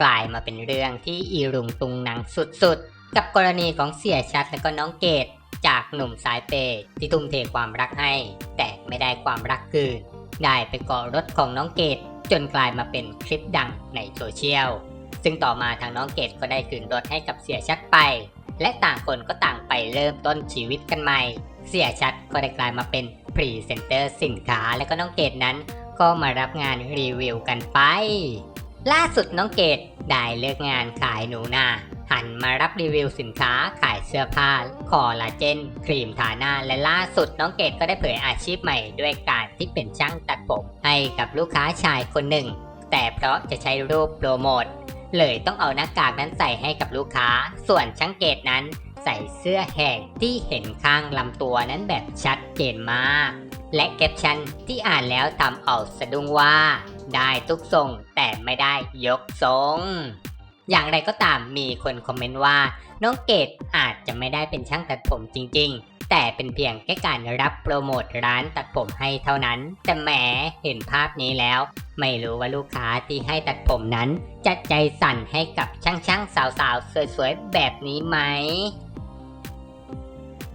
กลายมาเป็นเรื่องที่อีรุงตุงนังสุดๆ กับกรณีของเสียชัดและก็น้องเกดจากหนุ่มสายเปย์ที่ทุ่มเทความรักให้ แต่ไม่ได้ความรักคืน ได้ไปเกาะรถของน้องเกดจนกลายมาเป็นคลิปดังในโซเชียล ซึ่งต่อมาทางน้องเกดก็ได้คืนรถให้กับเสียชัดไป และต่างคนก็ต่างไปเริ่มต้นชีวิตกันใหม่ เสียชัดก็ได้กลายมาเป็นพรีเซนเตอร์สินค้าและก็น้องเกดนั้น ก็มารับงานรีวิวกันไป ล่าสุดน้องเกดได้เลิกงานขายหนูนาหันมารับรีวิวสินค้าขายเสื้อผ้าคอลลาเจน ครีมทาหน้า และล่าสุดน้องเกดก็ได้เผยอาชีพใหม่ด้วยการที่เป็นช่างตัดผมให้กับลูกค้าชายคนหนึ่ง แต่เพราะจะใช้รูปโปรโมทเลยต้องเอาหน้ากากนั้นใส่ให้กับลูกค้า ส่วนช่างเกตนั้น ใส่เสื้อแหกที่เห็นข้างลำตัวนั้นแบบชัดเจนมาก และแคปชั่นที่อ่านแล้วทำเอาสะดุ้งว่า ได้ทุกทรงแต่ไม่ได้ยกทรงอย่างไรก็ตามมีคนคอมเมนต์ว่า น้องเกดอาจจะไม่ได้เป็นช่างตัดผมจริง ๆ แต่เป็นเพียงแค่การรับโปรโมทร้านตัดผมให้เท่านั้น แต่แหมเห็นภาพนี้แล้ว ไม่รู้ว่าลูกค้าที่ให้ตัดผมนั้นจะใจสั่นให้กับช่างๆสาวๆสวยๆแบบนี้ไหม